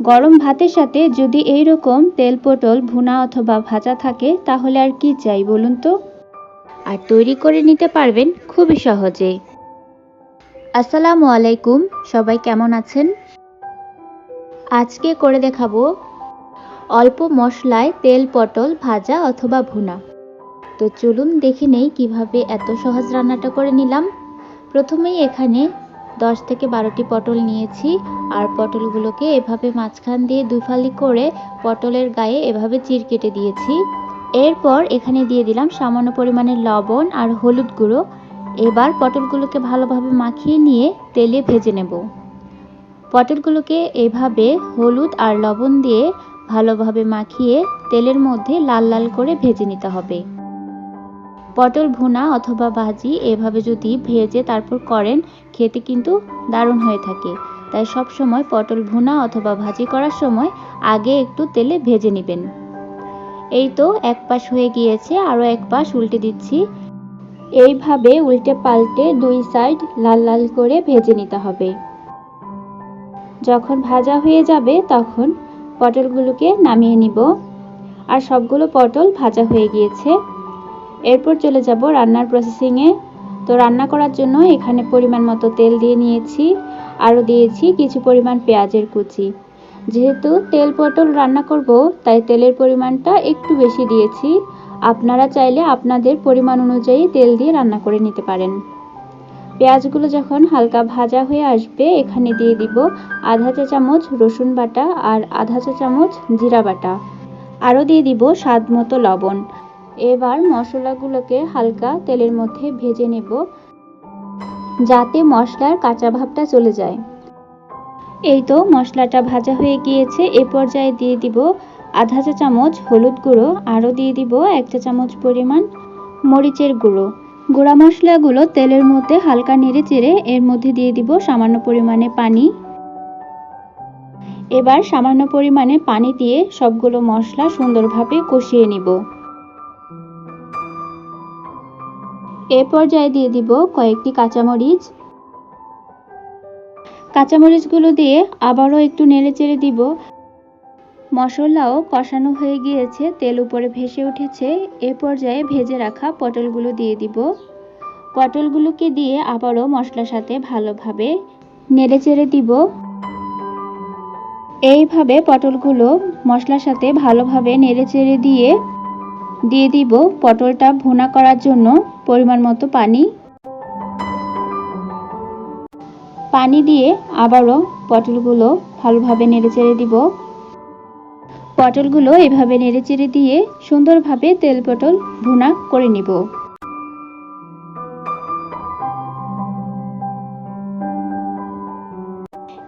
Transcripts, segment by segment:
গরম ভাতের সাথে যদি এই রকম তেল পটল ভুনা অথবা ভাজা থাকে, তাহলে আর কি চাই বলুন তো? আর তৈরি করে নিতে পারবেন খুবই সহজে। আসসালামু আলাইকুম, সবাই কেমন আছেন? আজকে করে দেখাবো অল্প মশলায় তেল পটল ভাজা অথবা ভুনা। তো চলুন দেখে নেই কীভাবে এত সহজ রান্নাটা করে নিলাম। প্রথমেই এখানে দশ থেকে বারোটি পটল নিয়েছি আর পটলগুলোকে এভাবে মাঝখান দিয়ে দুফালি করে পটলের গায়ে এভাবে চির কেটে দিয়েছি। এরপর এখানে দিয়ে দিলাম সামান্য পরিমাণে লবণ আর হলুদ গুঁড়ো। এবার পটলগুলোকে ভালোভাবে মাখিয়ে নিয়ে তেলে ভেজে নেব। পটলগুলোকে এভাবে হলুদ আর লবণ দিয়ে ভালোভাবে মাখিয়ে তেলের মধ্যে লাল লাল করে ভেজে নিতে হবে। পটল, ভুনা অথবা ভাজি এভাবে যদি ভেজে তারপর করেন, খেতে কিন্তু দারুণ হয়ে থাকে। তাই সব সময় পটল, ভুনা অথবা ভাজি করার সময় আগে একটু তেলে ভেজে নেবেন। এই তো এক পাশ হয়ে গিয়েছে, আরও এক পাশ উল্টে দিচ্ছি। এইভাবে উল্টে পাল্টে দুই সাইড লাল লাল করে ভেজে নিতে হবে। যখন ভাজা হয়ে যাবে তখন পটলগুলোকে নামিয়ে নিব। আর সবগুলো পটল ভাজা হয়ে গিয়েছে। এরপর চলে যাব রান্নার প্রসেসিংয়ে তো রান্না করার জন্য এখানে পরিমাণ মতো তেল দিয়ে নিয়েছি, আরও দিয়েছি কিছু পরিমাণ পেঁয়াজের কুচি। যেহেতু তেল পটল রান্না করব, তাই তেলের পরিমাণটা একটু বেশি দিয়েছি। আপনারা চাইলে আপনাদের পরিমাণ অনুযায়ী তেল দিয়ে রান্না করে নিতে পারেন। পেঁয়াজগুলো যখন হালকা ভাজা হয়ে আসবে, এখানে দিয়ে দিব আধা চা চামচ রসুন বাটা আর আধা চা চামচ জিরা বাটা। আরও দিয়ে দিব স্বাদ মতো লবণ। এবার মশলাগুলোকে হালকা তেলের মধ্যে ভেজে নেব, যাতে মশলার কাঁচা ভাবটা চলে যায়। এই তো মশলাটা ভাজা হয়ে গিয়েছে। এ পর্যায়ে দিয়ে দিব আধা চা চামচ হলুদ গুঁড়ো, আরও দিয়ে দিব এক চা চামচ পরিমাণ মরিচের গুঁড়ো। গুঁড়া মশলাগুলো তেলের মধ্যে হালকা নেড়ে চেড়ে এর মধ্যে দিয়ে দিব সামান্য পরিমাণে পানি। এবার সামান্য পরিমাণে পানি দিয়ে সবগুলো মশলা সুন্দরভাবে কষিয়ে নিব। এ পর্যায়ে দিয়ে দিব কয়েকটি কাঁচামরিচ। কাঁচামরিচগুলো দিয়ে আবারও একটু নেড়ে চেড়ে দিব। মশলাও কষানো হয়ে গিয়েছে, তেল উপরে ভেসে উঠেছে। এ পর্যায়ে ভেজে রাখা পটলগুলো দিয়ে দিব। পটলগুলোকে দিয়ে আবারও মশলার সাথে ভালোভাবে নেড়ে চেড়ে দিব। এইভাবে পটলগুলো মশলার সাথে ভালোভাবে নেড়ে চেড়ে দিয়ে দিয়ে দিব পটলটা ভুনা করার জন্য পরিমাণ মতো পানি। পানি দিয়ে আবারও পটলগুলো ভালোভাবে নেড়ে চেড়ে দিব। পটলগুলো এভাবে নেড়ে চেড়ে দিয়ে সুন্দরভাবে তেল পটল ভুনা করে নিব।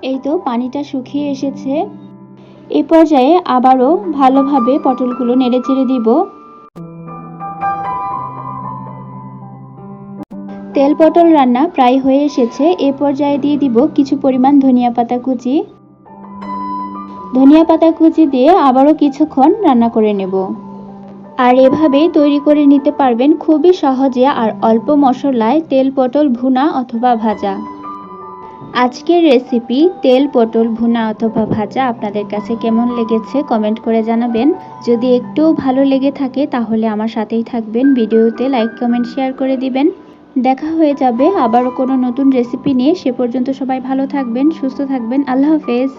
এই তো পানিটা শুকিয়ে এসেছে। এ পর্যায়ে আবারও ভালোভাবে পটলগুলো নেড়ে চেড়ে দিব। তেল পটল রান্না প্রায় হয়ে এসেছে। এ পর্যায়ে দিয়ে দিব কিছু পরিমাণ ধনিয়া পাতা কুচি। ধনিয়া পাতা কুচি দিয়ে আবারও কিছুক্ষণ রান্না করে নেব। আর এভাবেই তৈরি করে নিতে পারবেন খুবই সহজে আর অল্প মশলায় তেল পটল ভুনা অথবা ভাজা। আজকের রেসিপি তেল পটল ভুনা অথবা ভাজা আপনাদের কাছে কেমন লেগেছে কমেন্ট করে জানাবেন। যদি একটুও ভালো লেগে থাকে তাহলে আমার সাথেই থাকবেন। ভিডিওতে লাইক, কমেন্ট, শেয়ার করে দিবেন। দেখা হয়ে যাবে। আবারও কোনো নতুন রেসিপি নিয়ে সে পর্যন্ত সবাই ভালো থাকবেন, সুস্থ থাকবেন। আল্লাহ হাফেজ।